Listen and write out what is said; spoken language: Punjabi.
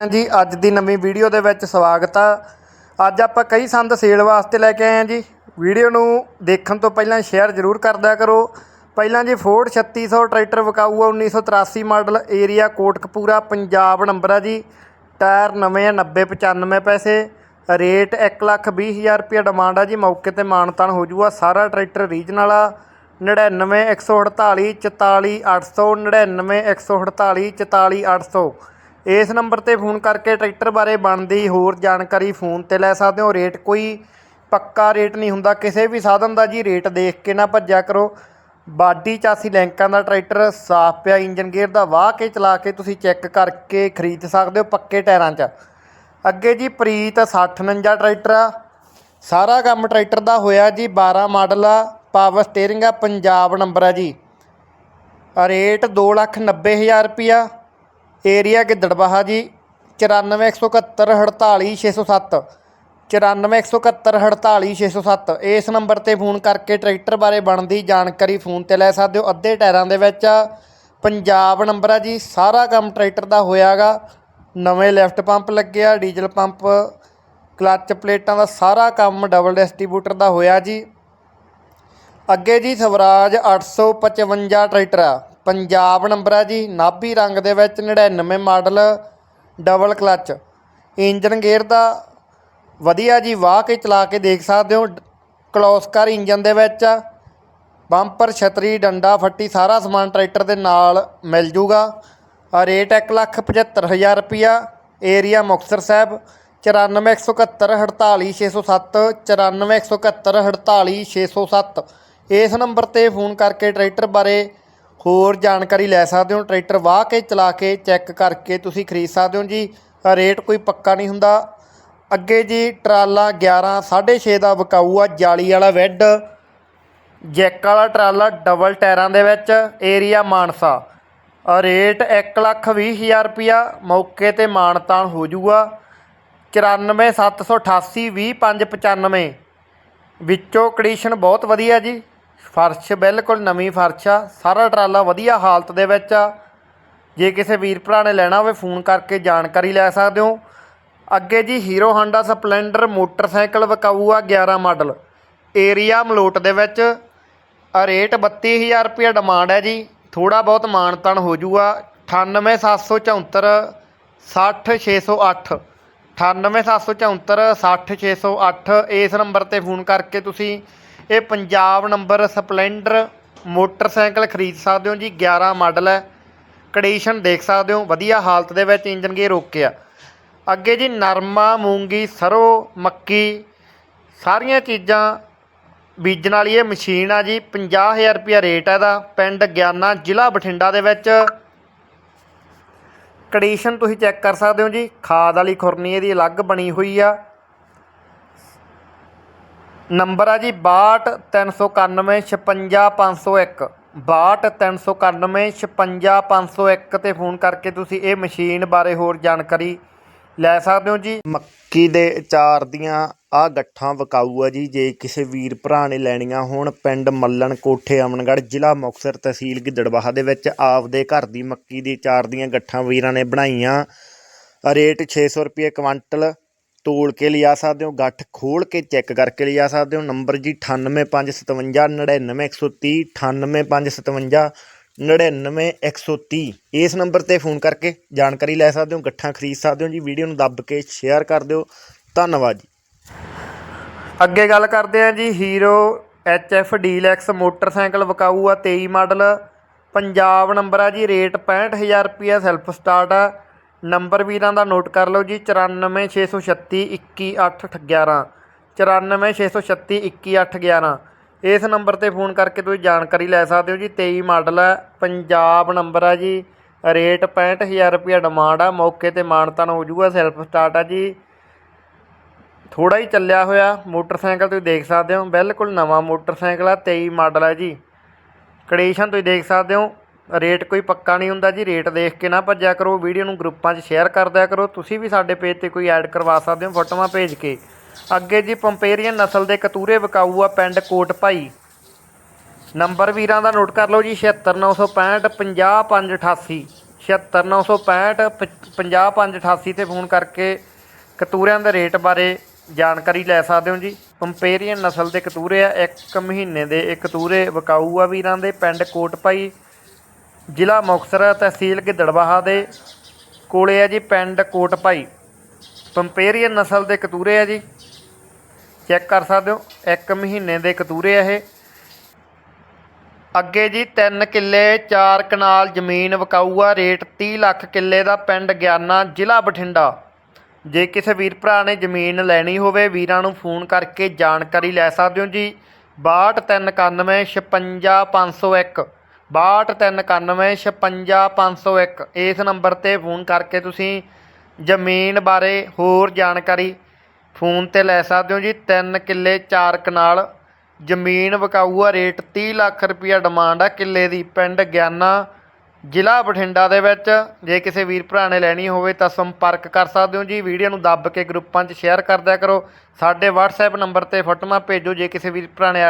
ਜੀ, ਅੱਜ ਦੀ ਨਵੀਂ ਵੀਡੀਓ ਦੇ ਵਿੱਚ ਸਵਾਗਤ ਆ। ਅੱਜ ਆਪਾਂ ਕਈ ਸੰਦ ਸੇਲ ਵਾਸਤੇ ਲੈ ਕੇ ਆਏ ਹਾਂ ਜੀ। ਵੀਡੀਓ ਨੂੰ ਦੇਖਣ ਤੋਂ ਪਹਿਲਾਂ ਸ਼ੇਅਰ ਜ਼ਰੂਰ ਕਰਦਿਆ ਕਰੋ। ਪਹਿਲਾਂ ਜੀ ਫੋਰਡ 3600 ਟਰੈਕਟਰ ਵਿਕਾਊ ਆ 1983 model area Kotkapura Punjab number ਆ ਜੀ। ਟਾਇਰ ਨਵੇਂ ਆ 90 95 ਪੈਸੇ। ਰੇਟ 120000 ਰੁਪਏ ਡਿਮਾਂਡ ਆ ਜੀ। ਮੌਕੇ ਤੇ ਮਾਨਤਾਨ ਹੋ ਜੂਗਾ, ਸਾਰਾ ਟਰੈਕਟਰ ਰੀਜਨਲ ਆ। 99 148 44 800 99 148 44 800 ਇਸ ਨੰਬਰ ਤੇ ਫੋਨ ਕਰਕੇ ਟਰੈਕਟਰ ਬਾਰੇ ਬਣਦੀ ਹੋਰ ਜਾਣਕਾਰੀ ਫੋਨ ਤੇ ਲੈ ਸਕਦੇ ਹੋ। ਰੇਟ ਕੋਈ ਪੱਕਾ ਰੇਟ ਨਹੀਂ ਹੁੰਦਾ। ਕਿਸੇ ਵੀ ਸਾਧਨ ਦਾ ਜੀ ਰੇਟ ਦੇਖ ਕੇ ਨਾ ਭੱਜਿਆ ਕਰੋ। ਬਾਡੀ ਚਾਸੀ ਲੈਂਕਾਂ ਦਾ ਟਰੈਕਟਰ, ਸਾਫ਼ ਪਿਆ ਇੰਜਨ ਗੇਅਰ ਦਾ ਵਾਹ ਕੇ ਚਲਾ ਕੇ ਤੁਸੀਂ ਚੈੱਕ ਕਰਕੇ ਖਰੀਦ ਸਕਦੇ ਹੋ ਪੱਕੇ ਟਾਇਰਾਂ 'ਚ। ਅੱਗੇ ਜੀ ਪ੍ਰੀਤ 6049 ਟਰੈਕਟਰ ਆ। ਸਾਰਾ ਕੰਮ ਟਰੈਕਟਰ ਦਾ ਹੋਇਆ ਜੀ। 12 ਮਾਡਲ ਆ। ਪਾਵਰ ਸਟੀਅਰਿੰਗ ਆ। ਪੰਜਾਬ ਨੰਬਰ ਆ ਜੀ। ਰੇਟ 290000 ਰੁਪਿਆ ਏਰੀਆ ਗਿੱਦੜਬਾਹਾ ਜੀ 94171 48607 94171 48607 ਇਸ ਨੰਬਰ ਤੇ ਫੋਨ ਕਰਕੇ ਟਰੈਕਟਰ ਬਾਰੇ ਬਣਦੀ ਜਾਣਕਾਰੀ ਫੋਨ ਤੇ ਲੈ ਸਕਦੇ ਹੋ। ਅੱਧੇ ਟਾਇਰਾਂ ਦੇ ਵਿੱਚ ਪੰਜਾਬ ਨੰਬਰ ਆ ਜੀ, ਸਾਰਾ ਕੰਮ ਟਰੈਕਟਰ ਦਾ ਹੋਇਆਗਾ। ਨਵੇਂ ਲੈਫਟ ਪੰਪ ਲੱਗਿਆ, ਡੀਜ਼ਲ ਪੰਪ, ਕਲੱਚ ਪਲੇਟਾਂ ਦਾ ਸਾਰਾ ਕੰਮ ਡਬਲ ਡਿਸਟ੍ਰੀਬਿਊਟਰ ਦਾ ਹੋਇਆ ਜੀ। ਅੱਗੇ ਜੀ ਸਵਰਾਜ 855 ਟਰੈਕਟਰ ਆ। ਪੰਜਾਬ ਨੰਬਰ ਹੈ ਜੀ, ਨਾਭੀ ਰੰਗ ਦੇ ਵਿੱਚ 99 model double clutch engine gear ਦਾ ਵਧੀਆ ਜੀ, ਵਾਹ ਕੇ ਚਲਾ ਕੇ ਦੇਖ ਸਕਦੇ ਹੋ। ਕਲੋਸਕਰ ਇੰਜਨ ਦੇ ਵਿੱਚ ਬੰਪਰ, ਛਤਰੀ, ਡੰਡਾ, ਫੱਟੀ, ਸਾਰਾ ਸਮਾਨ ਟਰੈਕਟਰ ਦੇ ਨਾਲ ਮਿਲ ਜੂਗਾ। ਆ ਰੇਟ 175000 ਰੁਪਿਆ ਏਰੀਆ ਮੁਕਤਸਰ ਸਾਹਿਬ 94171 48607 94171 48607 ਇਸ ਨੰਬਰ ਤੇ ਫੋਨ ਕਰਕੇ ਟਰੈਕਟਰ ਬਾਰੇ ਹੋਰ ਜਾਣਕਾਰੀ ਲੈ ਸਕਦੇ ਹੋ, ਟਰੈਕਟਰ ਵਾਹ ਕੇ ਚਲਾ ਕੇ ਚੈੱਕ ਕਰਕੇ ਤੁਸੀਂ ਖਰੀਦ ਸਕਦੇ ਹੋ ਜੀ। ਰੇਟ ਕੋਈ ਪੱਕਾ ਨਹੀਂ ਹੁੰਦਾ। ਅੱਗੇ ਜੀ ਟਰਾਲਾ 11 6.5 ਦਾ ਵਿਕਾਊ ਆ, ਜਾਲੀ ਵਾਲਾ ਵੈੱਡ। ਜੈਕ ਵਾਲਾ ਟਰਾਲਾ ਡਬਲ ਟਾਇਰਾਂ ਦੇ ਵਿੱਚ, ਏਰੀਆ ਮਾਨਸਾ। ਆ ਰੇਟ 120000 ਰੁਪਿਆ ਮੌਕੇ ਤੇ ਮਾਨਤਾਨ ਹੋ ਜੂਗਾ। 94788 20595 ਵਿੱਚੋਂ ਕੰਡੀਸ਼ਨ ਬਹੁਤ ਵਧੀਆ ਜੀ। ਫਰਸ਼ ਬਿਲਕੁਲ ਨਵੀਂ ਫਰਸ਼ ਆ, ਸਾਰਾ ਟਰਾਲਾ ਵਧੀਆ ਹਾਲਤ ਦੇ ਵਿੱਚ ਆ। ਜੇ ਕਿਸੇ ਵੀਰ ਭਰਾ ਨੇ ਲੈਣਾ ਹੋਵੇ, ਫੋਨ ਕਰਕੇ ਜਾਣਕਾਰੀ ਲੈ ਸਕਦੇ ਹੋ। ਅੱਗੇ ਜੀ ਹੀਰੋ ਹਾਂਡਾ ਸਪਲੈਂਡਰ ਮੋਟਰਸਾਈਕਲ ਵਿਕਾਊ ਆ 11 ਮਾਡਲ। ਏਰੀਆ ਮਲੋਟ ਦੇ ਵਿੱਚ। ਆ ਰੇਟ 32000 ਰੁਪਏ ਡਿਮਾਂਡ ਹੈ ਜੀ। ਥੋੜਾ ਬਹੁਤ ਮਾਨਤਨ ਹੋ ਜੂਗਾ 98774 60608 98774 60608 ਇਸ ਨੰਬਰ ਤੇ ਫੋਨ ਕਰਕੇ ਤੁਸੀਂ ਇਹ ਪੰਜਾਬ ਨੰਬਰ ਸਪਲੈਂਡਰ ਮੋਟਰਸਾਈਕਲ ਖਰੀਦ ਸਕਦੇ ਹੋ ਜੀ 11 ਮਾਡਲ ਹੈ। ਕੰਡੀਸ਼ਨ ਦੇਖ ਸਕਦੇ ਹੋ, ਵਧੀਆ ਹਾਲਤ ਦੇ ਵਿੱਚ ਇੰਜਨ ਗੇਅਰ ਓਕੇ ਆ। ਅੱਗੇ ਜੀ, ਨਰਮਾ, ਮੂੰਗੀ ਸਰੋਂ ਮੱਕੀ, ਸਾਰੀਆਂ ਚੀਜ਼ਾਂ ਬੀਜਣ ਵਾਲੀ ਇਹ ਮਸ਼ੀਨ ਆ ਜੀ 50000 ਰੁਪਿਆ ਰੇਟ ਹੈ ਇਹਦਾ। ਪਿੰਡ ਗਿਆਨਾ, ਜ਼ਿਲ੍ਹਾ ਬਠਿੰਡਾ ਦੇ ਵਿੱਚ। ਕੰਡੀਸ਼ਨ ਤੁਸੀਂ ਚੈੱਕ ਕਰ ਸਕਦੇ ਹੋ ਜੀ, ਖਾਦ ਵਾਲੀ ਖੁਰਨੀ ਇਹਦੀ ਅਲੱਗ ਬਣੀ ਹੋਈ ਆ। ਨੰਬਰ ਆ ਜੀ 62 391 56501 56501 ਤੇ ਫੋਨ ਕਰਕੇ ਤੁਸੀਂ ਇਹ ਮਸ਼ੀਨ ਬਾਰੇ ਹੋਰ ਜਾਣਕਾਰੀ ਲੈ ਸਕਦੇ ਹੋ ਜੀ। ਮੱਕੀ ਦੇ ਅਚਾਰ ਦੀਆਂ ਆ ਗੱਠਾਂ ਵਿਕਾਊ ਆ ਜੀ, ਜੇ ਕਿਸੇ ਵੀਰ ਭਰਾ ਨੇ ਲੈਣੀਆਂ ਹੋਣ, ਪਿੰਡ ਮੱਲਣ ਕੋਠੇ ਅਮਨਗੜ੍ਹ, ਜ਼ਿਲ੍ਹਾ ਮੁਕਤਸਰ ਤਹਿਸੀਲ ਗਿੱਦੜਬਾਹਾ ਦੇ ਵਿੱਚ ਆਪਦੇ ਘਰ ਦੀ ਮੱਕੀ ਦੀ ਅਚਾਰ ਦੀਆਂ ਗੱਠਾਂ ਵੀਰਾਂ ਨੇ ਬਣਾਈਆਂ। ਰੇਟ 600 ਰੁਪਏ ਕੁਆਂਟਲ ਤੋਲ ਕੇ ਲਿਜਾ ਸਕਦੇ ਹੋ, ਗੱਠ ਖੋਲ ਕੇ ਚੈੱਕ ਕਰਕੇ ਲਿਜਾ ਸਕਦੇ ਹੋ। ਨੰਬਰ ਜੀ 98557 99130 98557 99130 ਇਸ ਨੰਬਰ ਤੇ ਫੋਨ ਕਰਕੇ ਜਾਣਕਾਰੀ ਲੈ ਸਕਦੇ ਹੋ, ਗੱਠਾਂ ਖਰੀਦ ਸਕਦੇ ਹੋ ਜੀ। ਵੀਡੀਓ ਨੂੰ ਦੱਬ ਕੇ ਸ਼ੇਅਰ ਕਰ ਦਿਓ। ਧੰਨਵਾਦ ਜੀ। ਅੱਗੇ ਗੱਲ ਕਰਦੇ ਹਾਂ ਜੀ ਹੀਰੋ ਐਫ ਡੀਲੈਕਸ ਮੋਟਰਸਾਈਕਲ ਵਿਕਾਊ ਆ 23 ਮਾਡਲ। ਪੰਜਾਬ ਨੰਬਰ ਆ ਜੀ, ਰੇਟ 65000 ਰੁਪਿਆ ਸੈਲਫ ਸਟਾਰਟ ਆ। ਨੰਬਰ ਵੀਰਾਂ ਦਾ ਨੋਟ ਕਰ ਲਓ ਜੀ 94636 21811 94636 21811 ਇਸ ਨੰਬਰ ਤੇ ਫੋਨ ਕਰਕੇ ਤੁਸੀਂ ਜਾਣਕਾਰੀ ਲੈ ਸਕਦੇ ਹੋ ਜੀ 23 ਮਾਡਲ ਹੈ, ਪੰਜਾਬ ਨੰਬਰ ਹੈ ਜੀ, ਰੇਟ 65000 ਰੁਪਿਆ ਡਿਮਾਂਡ ਆ, ਮੌਕੇ ਤੇ ਮਾਨਤਾਨ ਹੋ ਜੂਗਾ ਸੈਲਫ ਸਟਾਰਟ ਆ ਜੀ। ਥੋੜਾ ਹੀ ਚੱਲਿਆ ਹੋਇਆ, ਮੋਟਰਸਾਈਕਲ ਤੁਸੀਂ ਦੇਖ ਸਕਦੇ ਹੋ, ਬਿਲਕੁਲ ਨਵਾਂ ਮੋਟਰਸਾਈਕਲ ਆ 23 ਮਾਡਲ ਹੈ ਜੀ। ਕੰਡੀਸ਼ਨ ਤੁਸੀਂ ਦੇਖ ਸਕਦੇ ਹੋ ਰੇਟ ਕੋਈ ਪੱਕਾ ਨਹੀਂ ਹੁੰਦਾ ਜੀ, ਰੇਟ ਦੇਖ ਕੇ ਨਾ ਭੱਜਿਆ ਕਰੋ, ਵੀਡੀਓ ਨੂੰ ਗਰੁੱਪਾਂ 'ਚ ਸ਼ੇਅਰ ਕਰ ਦਿਆ ਕਰੋ। ਤੁਸੀਂ ਵੀ ਸਾਡੇ ਪੇਜ ਤੇ ਕੋਈ ਐਡ ਕਰਵਾ ਸਕਦੇ ਹੋ ਫੋਟੋਆਂ ਭੇਜ ਕੇ। ਅੱਗੇ ਜੀ ਪੰਪੇਰੀਅਨ ਨਸਲ ਦੇ ਕਤੂਰੇ ਵਿਕਾਊ ਆ ਪਿੰਡ ਕੋਟ ਭਾਈ ਨੰਬਰ ਵੀਰਾਂ ਦਾ ਨੋਟ ਕਰ ਲਓ ਜੀ 76965 50588 76965 50588 ਤੇ ਫੋਨ ਕਰਕੇ ਕਤੂਰਿਆਂ ਦੇ ਰੇਟ ਬਾਰੇ ਜਾਣਕਾਰੀ ਲੈ ਸਕਦੇ ਹੋ ਜੀ। ਪੰਪੇਰੀਅਨ ਨਸਲ ਦੇ ਕਤੂਰੇ ਆ, ਇੱਕ ਮਹੀਨੇ ਦੇ ਇਹ ਕਤੂਰੇ ਵਿਕਾਊ ਆ ਵੀਰਾਂ ਦੇ ਪਿੰਡ ਕੋਟਪਾਈ ਜ਼ਿਲ੍ਹਾ ਮੁਕਤਸਰ ਤਹਿਸੀਲ ਗਿੱਦੜਬਾਹਾ ਦੇ ਕੋਲੇ ਹੈ ਜੀ, ਪਿੰਡ ਕੋਟ ਭਾਈ ਪੰਪੇਰੀਅਨ ਨਸਲ ਦੇ ਕਤੂਰੇ ਹੈ ਜੀ। ਚੈੱਕ ਕਰ ਸਕਦੇ ਹੋ, ਇੱਕ ਮਹੀਨੇ ਦੇ ਕਤੂਰੇ ਆ ਇਹ। ਅੱਗੇ ਜੀ 3 ਕਿੱਲੇ 4 ਕਨਾਲ ਜ਼ਮੀਨ ਵਿਕਾਊ ਰੇਟ 30 ਲੱਖ ਕਿੱਲੇ ਦਾ ਪਿੰਡ ਗਿਆਨਾ, ਜ਼ਿਲ੍ਹਾ ਬਠਿੰਡਾ। ਜੇ ਕਿਸੇ ਵੀਰ ਭਰਾ ਨੇ ਜ਼ਮੀਨ ਲੈਣੀ ਹੋਵੇ, ਵੀਰਾਂ ਨੂੰ ਫੋਨ ਕਰਕੇ ਜਾਣਕਾਰੀ ਲੈ ਸਕਦੇ ਹੋ ਜੀ। 6239956501 6239956501 ਇਸ ਨੰਬਰ ਤੇ ਫੋਨ ਕਰਕੇ ਤੁਸੀਂ ਜ਼ਮੀਨ ਬਾਰੇ ਹੋਰ ਜਾਣਕਾਰੀ ਫੋਨ ਤੇ ਲੈ ਸਕਦੇ ਹੋ ਜੀ। 3 ਕਿੱਲੇ 4 ਕਨਾਲ ਜ਼ਮੀਨ ਵਿਕਾਊਆ ਰੇਟ 30 ਲੱਖ ਰੁਪਈਆ ਡਿਮਾਂਡ ਆ ਕਿੱਲੇ ਦੀ। ਪਿੰਡ ਗਿਆਨਾ, ਜ਼ਿਲ੍ਹਾ ਬਠਿੰਡਾ ਦੇ ਵਿੱਚ। ਜੇ ਕਿਸੇ ਵੀਰ ਭਰਾ ਨੇ ਲੈਣੀ ਹੋਵੇ ਤਾਂ ਸੰਪਰਕ ਕਰ ਸਕਦੇ ਹੋ ਜੀ। ਵੀਡੀਓ ਨੂੰ ਦੱਬ ਕੇ ਗਰੁੱਪਾਂ 'ਚ ਸ਼ੇਅਰ ਕਰਦਿਆ ਕਰੋ। ਸਾਡੇ WhatsApp ਨੰਬਰ ਤੇ ਫੋਟੋਆਂ ਭੇਜੋ। ਜੇ ਕਿਸੇ ਵੀਰ ਭਰਾ ਨੇ